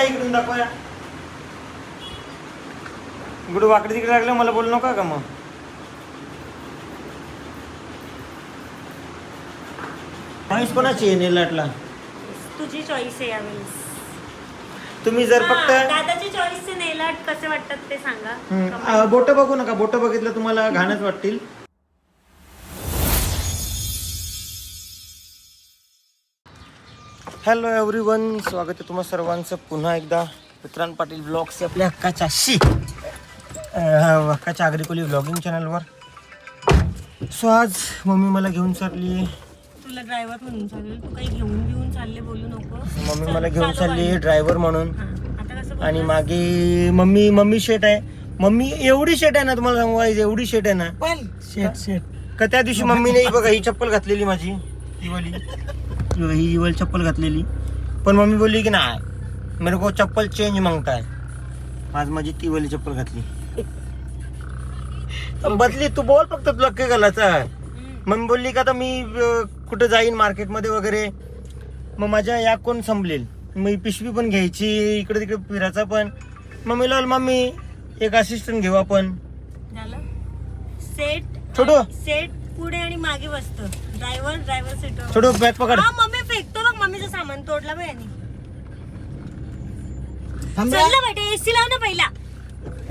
बघता इकडून दाखवा. गुडू वाकडे तिकडे लागलं मला बोलू नका का मग? चॉईस कोणाची आहे नेलाटला? तुझी चॉईस आहे यावेळेस. तुम्ही जर हा, फक्त दादाची चॉईसचे नेल आर्ट कसे वाटतात ते सांगा. बोट बघू नका बोट बघितलं तुम्हाला घाणच वाटतील. हॅलो एव्हरी वन स्वागत आहे तुम्हा सर्वांचं. पुन्हा एकदा मित्रांन पाटील ब्लॉग्स आपल्या हक्काच्या शी हक्काच्या आग्रिकोली ब्लॉगिंग चॅनलवर सो आज मम्मी मला घेऊन चालली. तुला ड्रायव्हर म्हणून चालेल. तू काही घेऊन घेऊन चालले बोलू नको. मम्मी मला घेऊन चालली ड्रायव्हर म्हणून. आणि मागे मम्मी मम्मी शेट आहे. मम्मी एवढी शेट आहे ना तुम्हाला सांगू एवढी शेट आहे ना. शेट शेट. का त्या दिवशी मम्मीने बघा ही चप्पल घातलेली माझी ही बघा, ही वाली चप्पल घातलेली. पण मम्मी बोलली की नाही मेरे को चप्पल चेंज मागताय. आज माझी ती वाली चप्पल घातली. बदली तू बोल फक्त तुला काय घालायचं आहे. मम्मी बोलली का आता मी कुठं जाईन मार्केटमध्ये वगैरे. मग माझ्या या कोण संपलेल? मी पिशवी पण घ्यायची इकडे तिकडे फिरायचा पण. मम्मी लाल मम्मी एक असिस्टंट घेऊ आपण. झालं? सेट छोटू. सेट पुढे आणि मागे बसतो. ड्रायव्हर ड्रायव्हर सीट छोटू बॅग पकड. हा मम्मी फेकतो बघ मम्मीचं सामान तोडला बघ यांनी. थांब रे. चल ना बेटे एसी लाव ना पहिला.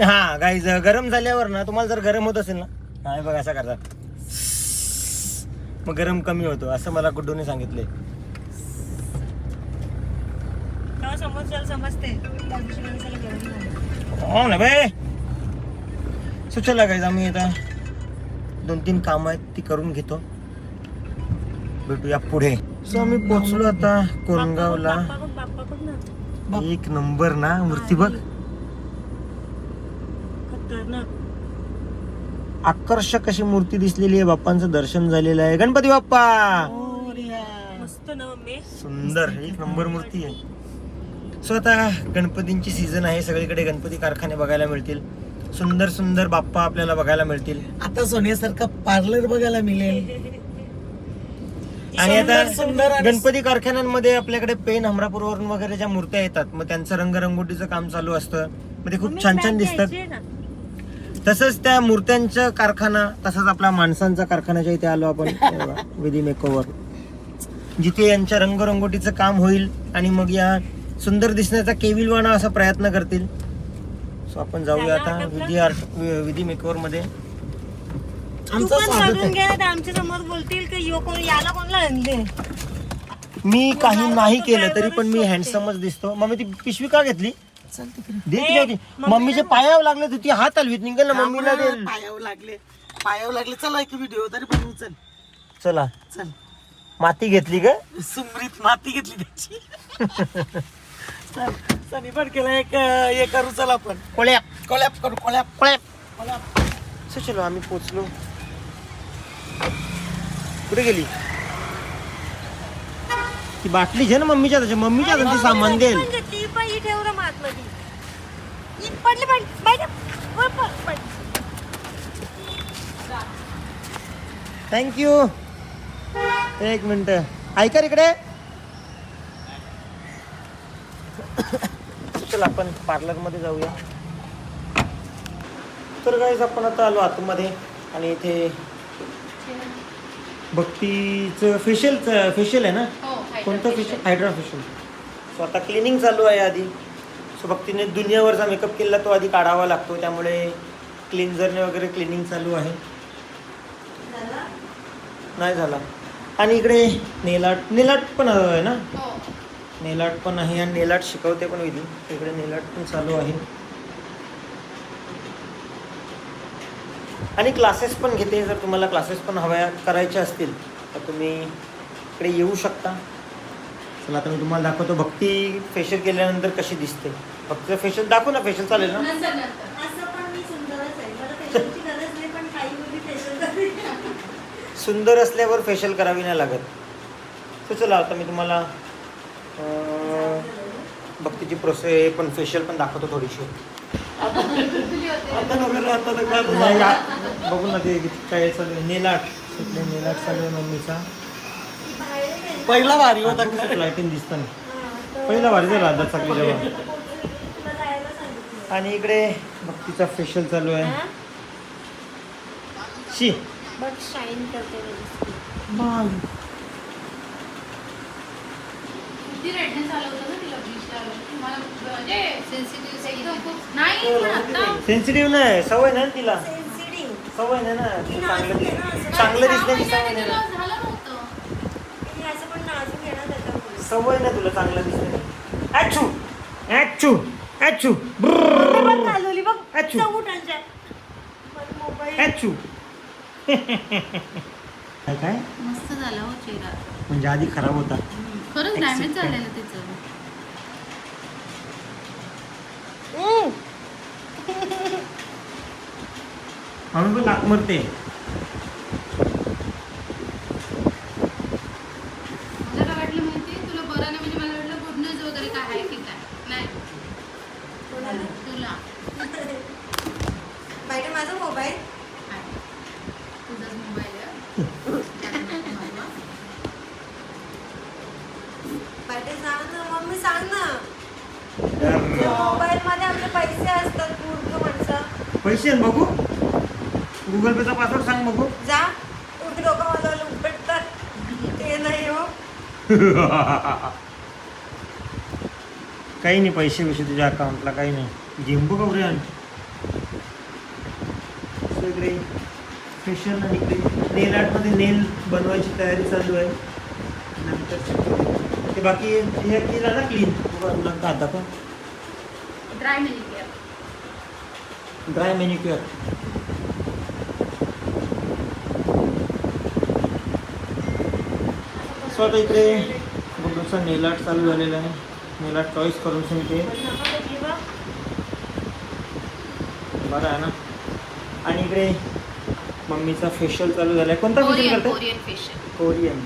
हा गाईज गरम झाल्यावर ना तुम्हाला जर गरम होत असेल ना हा हे बघा असं करतात मग गरम कमी होतो असं मला गुड्डूने सांगितले तेव्हा समोरच्याला समजते. त्या दिवशी माणसाला गरम झालं. हो ना बे सुचला गाईज आम्ही आता. दोन तीन काम आहेत ती करून घेतो. भेटूया पुढे. सो आम्ही पोचलो आता कोरंगावला. एक नंबर ना मूर्ती बघ. आकर्षक अशी मूर्ती दिसलेली आहे बाप्पांचं दर्शन झालेलं आहे. गणपती बाप्पा! सुंदर एक नंबर मूर्ती आहे. सो आता गणपतींची सीझन आहे सगळीकडे गणपती कारखाने बघायला मिळतील. सुंदर सुंदर बाप्पा आपल्याला बघायला मिळतील. आता सोन्यासारखा पार्लर बघायला मिळेल. आणि आता सुंदर आणि- गणपती कारखान्यांमध्ये आपल्याकडे पेन हमरापूरवरून वगैरे ज्या मूर्त्या येतात मग त्यांचं रंगरंगोटीचं काम चालू असतं. मग ते खूप मम्मी, छान छान दिसतात? तसंच त्या मूर्त्यांचा कारखाना तसंच आपला माणसांचा कारखान्याच्या इथे आलो आपण विधी मेकोवर जिथे यांच्या रंगरंगोटीचं काम होईल आणि मग या सुंदर दिसण्याचा केविलवाणा असा प्रयत्न करतील. सो आपण जाऊया आता? विधी आर्ट विधी मेकोवर मध्ये आमचं पण स्वागत आहे. तर आमच्यासमोर बोलतील की यो कोण याला कोणला आणले मी काही नाही केलं तरी पण मी हँडसमच दिसतो. मग मी ती पिशवी का घेतली? चल तिकडे. दे ती मम्मीच्या पायावर लागले तर ती हात हलवीत निघेल ना मम्मीला पायावर लागले. पायावर लागले. चला एक व्हिडिओ तरी बनवू चल. चला. चल. माती घेतली का सुमरीत माती घेतली त्याची. चल सनी पण केला एक हे करू चल आपण. कोळ्या कोलॅप करू कोलॅप कोळ्या कोलॅप सो चलो आम्ही पोचलो. कुठे गेली? ती बाटली घे ना मम्मीच्या त्याच्या मम्मीच्या हातात ती सामान देईल. पडली. थँक्यू एक मिनिट. ऐका इकडे. चल आपण पार्लरमध्ये जाऊया. तर गाईज आपण आता आलो आतमध्ये आणि इथे भक्तीचं फेशियलचं फेशियल आहे ना? कोणतं फेशियल हायड्रा फेशियल सो आता क्लिनिंग चालू आहे आधी. सो भक्तीने दुनियावरचा मेकअप केला तो आधी काढावा लागतो. त्यामुळे क्लिन्झरने वगैरे क्लिनिंग चालू आहे. नाही झाला. आणि इकडे नेलाट नेलाट पण आहे ना? नेलाट पण आहे आणि नेलाट शिकवते पण विधी इकडे नेलाट पण चालू आहे. आणि क्लासेस पण घेते. जर तुम्हाला क्लासेस पण हव्या करायचे असतील तर तुम्ही इकडे येऊ शकता. चला आता मी तुम्हाला दाखवतो. भक्ती फेशियल केल्यानंतर कशी दिसते. फक्त फेशियल दाखवू ना फेशियल चालेल ना? असं पण मी सुंदरच आहे. मला फेशियलची गरज नाही पण काही मुली फेशियल करते सुंदर असल्यावर फेशियल करावी नाही लागत. तर चला आता मी तुम्हाला अं, भक्तीची प्रोसेस पण फेशियल पण दाखवतो थोडीशी. नाही. आ- बघू ना ते किती काय चालू आहे. नेलाट. इकडे नेलाट चालू आहे मम्मीचा. पहिला भारी होता? लाईटिंग दिसतं ना. पहिला भारी झाला आता सगळी जेव्हा. आणि इकडे भक्तीचा फेशियल चालू आहे. हा? शी. बघ शाईन करते सेन्सिटिव्ह नाही सवय नाही ना तिला. सवय नाही ना चांगलं चांगलं दिसण्याची सवय नाही तिला ना झालं नव्हतं मी असं पण नाजूक आहे ना त्याच्यामुळे. सवय नाही तुला चांगलं दिसण्याची ॲचू ॲचू ॲचू मम्मी बघ कालवली बघ. अच्छू. चौ उठायच्या. माझा मोबाईल. ॲचू काय काय मस्त झाला हो चेहरा म्हणजे आधी खराब होता खरंच डॅमेज. झालेलं तिचं म्हणून आम्ही नाक मरते मला काय वाटलं माहिती तुला बरं नाही म्हणजे मला वाटलं गुड न्यूज वगैरे काय आहे की काय नाही कोणाला? तुला बाहेर माझा मोबाईल आहे. तुझाच मोबाईल आहे त्यात माझा. बाहेर सांग ना मम्मी सांग ना मोबाईल मध्ये आपले पैसे असतात मूर्ख माणसं पैसे आहेत बघू. गुगल पेचा पासवर्ड सांग बघू. जा. तुम्ही लोक मला उघडतात ते नाही हो. काही नाही पैसे विषय तुझ्या अकाउंटला काही नाही. जिंबू कवरे आण. इकडे फेशियल आणि नेल आर्टमध्ये नेल बनवायची तयारी चालू आहे. नंतर ते बाकी हे केलं ना क्लीन आता पण dry manicure dry manicure so आता इकडे गुड्डूचा नेल आर्ट चालू झालेला आहे. नेल आर्ट चॉईस करून सांगते बरं आहे ना? आणि इकडे मम्मीचा फेशियल चालू झाला आहे कोणता फेशियल कोरियन करते कोरियन फेशियल कोरियन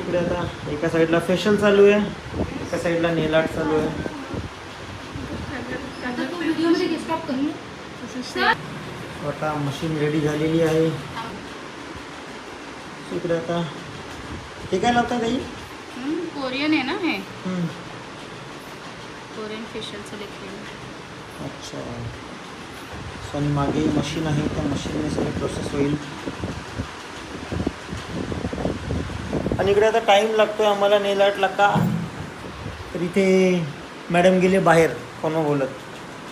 इकडे आता एका साईडला फेशियल चालू आहे एका साईडला नेल आर्ट चालू आहे आता तू व्हिडिओमध्ये घे स्टॉप कर आता मशीन रेडी झालेली आहे. इकडे आता हे काय लावता काही कोरियन आहे ना हे. हम्म. कोरियन फेशियलचं लिक्विड अच्छा. सो आणि मागे मशीन आहे त्या मशीनने सगळी प्रोसेस होईल. आणि इकडे आता टाईम लागतोय आम्हाला नेल आर्टला का? तर इथे मॅडम गेले बाहेर कोण बोलत?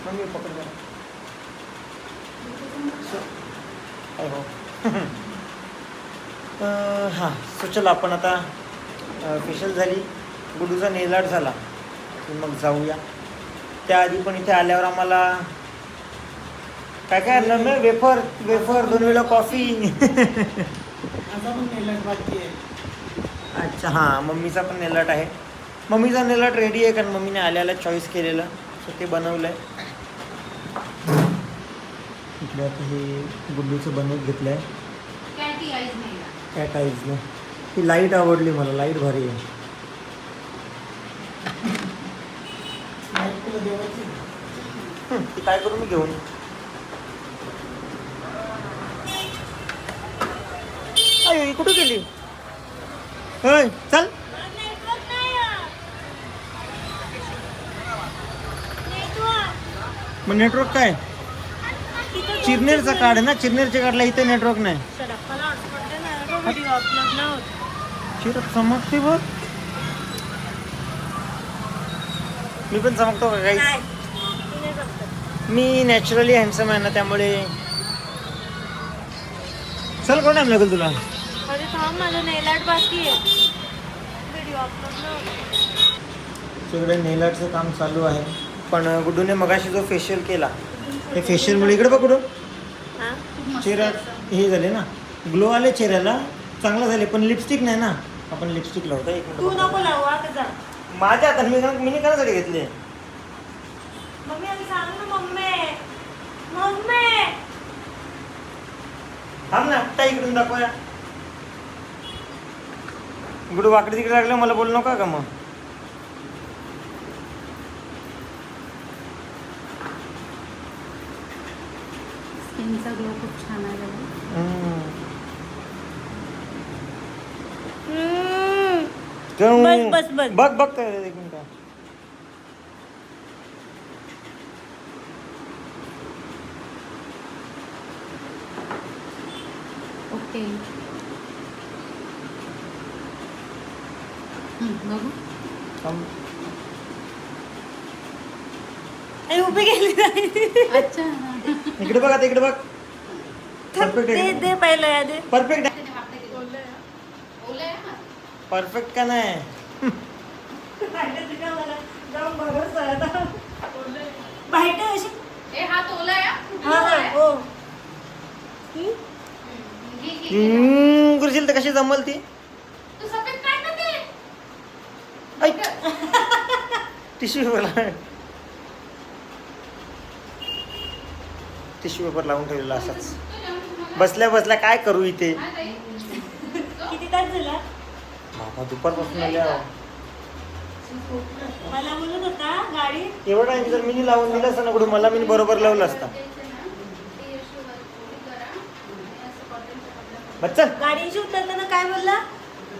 पकड जरा. हो. हां सो चला आपण आता फेशियल झाली. गुडूचा नेल आर्ट झाला. की मग जाऊया. त्याआधी पण इथे आल्यावर आम्हाला काय काय आणलं मी वेफर वेफर दोन वेळा कॉफी. नेलट अच्छा हां मम्मीचा पण नेलट आहे. मम्मीचा नेलट रेडी आहे कारण मम्मीने आल्याला चॉईस केलेलं. सो ते बनवलं आहे इकडे आता हे गुड्डूचं बनवून घेतलं आहे कॅटी आईजने ही लाइट आवडली मला लाइट भारी आहे. हं, ती काय करू मी घेऊन? कुठं गेली? होय चल. मग नेटवर्क काय? चिरनेरचा कार्ड आहे ना? चिरनेरच्या कार्डला इथे नेटवर्क नाही. मला हॉटस्पॉट दे ना व्हिडिओ अपलोड ना होत चिर चमकते बघ. मी पण चमकतो का काही मी नॅचरली हँडसम आहे ना त्यामुळे. चल कोण टाइम लागेल तुला? अरे थांब माझं नेल आर्ट बाकी आहे. व्हिडिओ अपलोड ना होत. सगळे नेल आर्टचं काम चालू आहे. पण गुड्डूने मगाशी जो फेशियल केला ते फेशियलमुळे इकडे बघ हा? चेहरा हे झाले ना. ग्लो आले चेहऱ्याला. चांगलं झाले पण लिपस्टिक नाही ना. आपण लिपस्टिक लावतो एक तू मिनिट नको लावू का जा. माझ्या हातात मी मी कशासाठी घेतले? मम्मी आम्ही सांग ना मम्मी. मम्मी. थांब ना आत्ता इकडून दाखवूया गुडू वाकडे तिकडे लागलं मला बोलू नका का मग? तुमचा ग्लो खूप छान आहे. बस बस बस. बघ बघ एक मिनिट. ओके. बघू. आई उभी गेली नाही. अच्छा. हा. इकडे बघ आता इकडे बघ. परफेक्ट दे आहे. दे पहिलं या दे. परफेक्ट आहे? परफेक्ट का नाही? बाहेर अशी ए हात ओला आहे हा? हा हा? हो. हम्म, तर कशी जमल ती? तू सफेद काढ ना ते. ऐक. टिश्यू पेपर टिश्यू पेपर लावून ठेवलेला असाच. बसल्या बसल्या काय करू इथे. किती तास झाला? बाबा दुपारपासून आल्या मला बोलत होता गाडी? एवढा टाइम जर मी लावून दिलं असतं ना कुठं मला मी बरोबर लावलं असता. बच्चन गाडीशी उतरताना काय बोलला?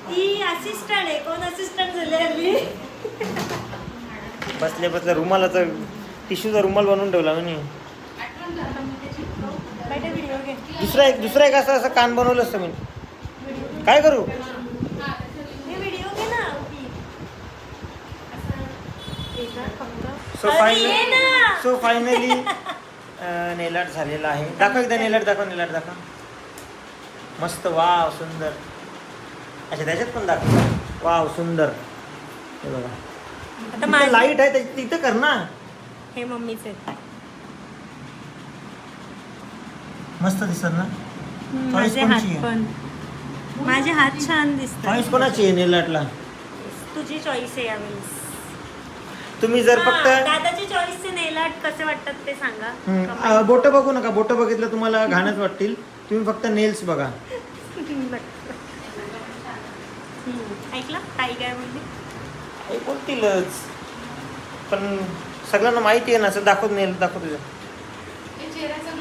ती असिस्टंट आहे. कोण असिस्टंट झाले हल्ली बसल्या बसल्या रुमालाचा टिश्यूचा रुमाल बनवून ठेवला मी बैठे व्हिडिओ घे दुसरा एक दुसरा एक असं असं कान बनवलं असतं मी. काय करू? हे व्हिडिओ घे ना उभी. असं येणार फक्त. So finally. सो फायनली नेलाट झालेला आहे. दाखव एकदा नेलाट दाखव नेलाट दाखव. मस्त वाव सुंदर. अच्छा त्याच्यात पण दाखव. वाव सुंदर. हे बघा. लाइट आहे तिथं कर ना. हे मम्मीचे मस्त दिसत ना? माझे हात कोणची आहे? पण. माझे हात छान दिसतात. चॉईस कोणाची आहे नेलाटला तुझी चॉईस आहे यावेळेस तुम्ही जर हा, फक्त दादाची चॉईसचे नेलाट कसे वाटतात ते सांगा. बोट बघू नका. बोट बघितलं तुम्हाला घाणच वाटतील. तुम्ही फक्त नेल्स बघा. हम्म, ऐकलं? ताई काय बोलली? हे बोलतीलच. पण सगळ्यांना माहिती आहे ना असं दाखवत नेल दाखव तुझं हे चेहऱ्याचा.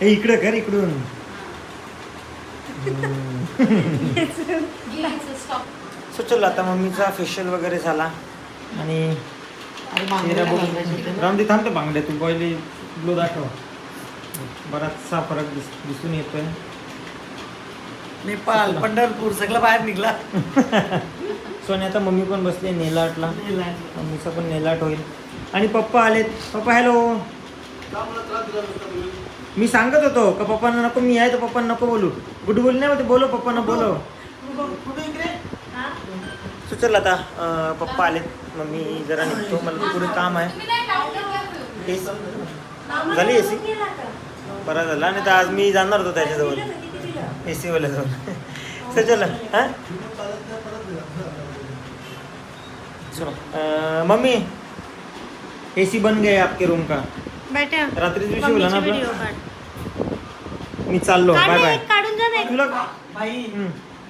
हे इकडे कर इकडून. सो चलो आता मम्मीचा फेशियल वगैरे झाला. आणि चेहरा बघून रामदी थांबते बांगडे तू पहिले ग्लो दाखव. बराचसा फरक दिस दिसून येतोय. नेपाळ पंढरपूर सगळं बाहेर निघला. सोने आता मम्मी पण बसली नेलाटला. मम्मीचा पण नेलाट होईल. आणि पप्पा आलेत. पप्पा हॅलो मी सांगत होतो का पप्पांना नको मी आहे तर पप्पांना नको बोलू. गुड बोल नाही होते बोलो पप्पांना बोलो हा? सो चल आता पप्पा आलेत. मम्मी जरा निघतो मला पुढे काम आहे. नाही झाली एसी? बरा झाला. आणि तर आज मी जाणार होतो त्याच्याजवळ? ए सी वाला जवळ सो चला. हां चलो मम्मी ए सी बन गए आपके रूम का। बैठा रात्रीच विषय बोला ना आपला मी चाललो बाय बाय एक काढून जा. तुला बाई.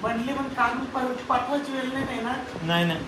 बनली पण काढून परत पाठवायची वेळ नाही ना? नाही नाही.